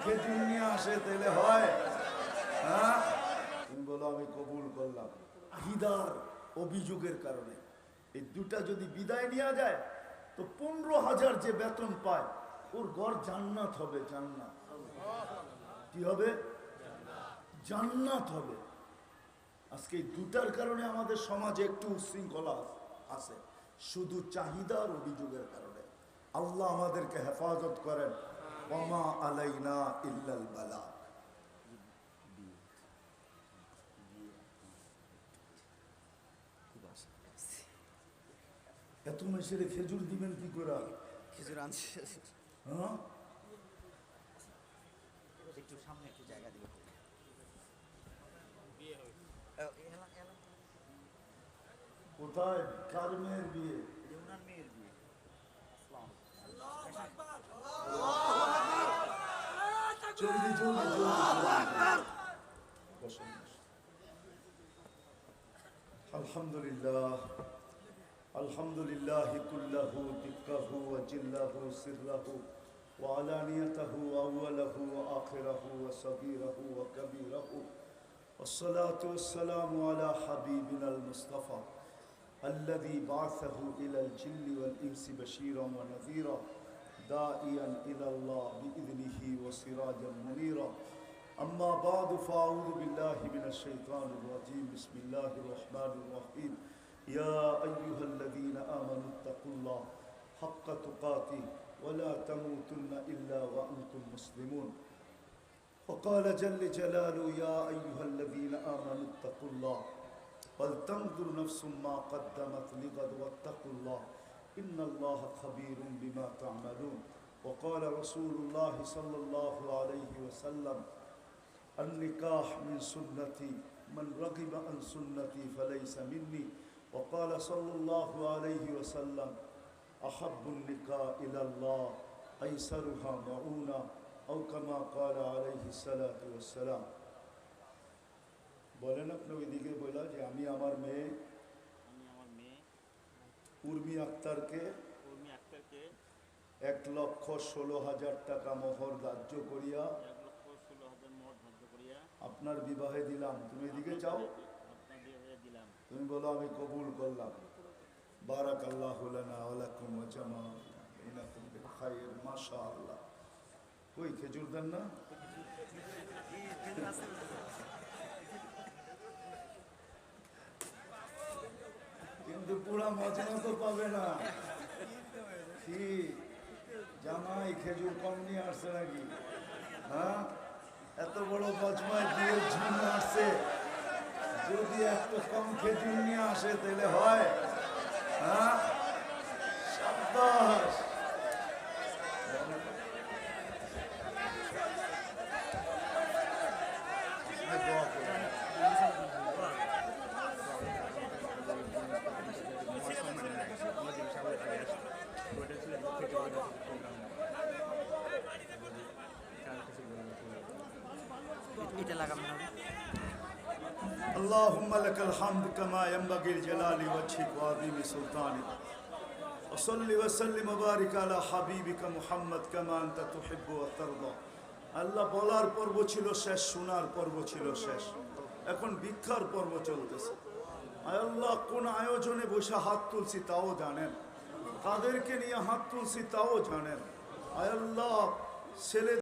আসে হয়। হ্যাঁ? বলো, আমি কবুল করলাম। আহিদার অভিযোগের কারণে। এই দুটা যদি বিদায় নেওয়া যায়, তো পনেরো হাজার যে বেতন পায়, ওর জান্নাত হবে, জান্নাত। কি হবে? জান্নাত হবে। আজকে দুটার কারণে আমাদের সমাজে একটু উশৃঙ্খলা আছে। শুধু চাহিদার অভিযোগের কারণে। আল্লাহ আমাদেরকে হেফাজত করেন। ওমা আলাইনা ইল্লাল বালা। এত মেসেরে খেজুর দিবেন কি করে? খেজুর আনছে। হ্যাঁ? একটু সামনে একটু জায়গা দিবে। কোথায়? কার মেয়ের বিয়ে? মেয়ের বিয়ে। الحمد لله الحمد لله كله دقه وجله سره وعلانيته أوله وآخره وصغيره وكبيره. والصلاة والسلام على حبيبنا المصطفى الذي بعثه إلى الجن والإنس بشيرا ونذيرا. داعيا إلى الله بإذنه وسراجا منيرا. أما بعد فأعوذ بالله من الشيطان الرجيم. بسم الله الرحمن الرحيم. يا أيها الذين آمنوا اتقوا الله حق تقاته ولا تموتن إلا وأنتم مسلمون. وقال جل جلاله يا أيها الذين آمنوا اتقوا الله ولتنظر نفس ما قدمت لغد واتقوا الله إن الله خبير بما تعملون وقال رسول الله صلى الله عليه وسلم النكاح من سنتي من رغب عن سنتي فليس مني وقال صلى الله عليه وسلم أحب النكاح إلى الله أيسرها معونة أو كما قال عليه الصلاة والسلام বলেন আপনি ওইদিকে বললা যে আমি আমার মেয়ে আমি আমার মেয়ে উর্মি আক্তারকে এক লক্ষ ষোলো হাজার টাকা মোহর ধার্য করিয়া আপনার বিবাহে দিলাম। তুমি এদিকে চাও তুমি বলো আমি কবুল করলাম। বারাক আল্লাহ ওয়া জামা খায়র মাশাআল্লাহ। কই খেজুর দেন না? পুরা মজনা তো পাবে না। কি? জামাই খেজুর কম নিয়ে আসছে নাকি? হ্যাঁ? এত বড় বজমায় দিয়ে জন্য আসছে। যদি এত কম খেজুর নিয়ে আসে তাহলে হয়। হ্যাঁ? সাব্বাস দোয়া করুন। এটা লাগানো হবে اللهم لك الحمد كما ينبغي لجلال وجهك وعظيم سلطانك وصل وسلم وبارك على حبيبك محمد كما انت تحب وترضى আল্লাহ বলার পর্ব ছিল শেষ শোনার পর্ব ছিল শেষ এখন ভিক্ষার পর্ব চলতেছে আয় আল্লাহ কোন আয়োজনে বসে হাত তুলছি তাও জানেন কাদেরকে নিয়ে হাত তুলছি তাও জানেন আয় আল্লাহ ছেলে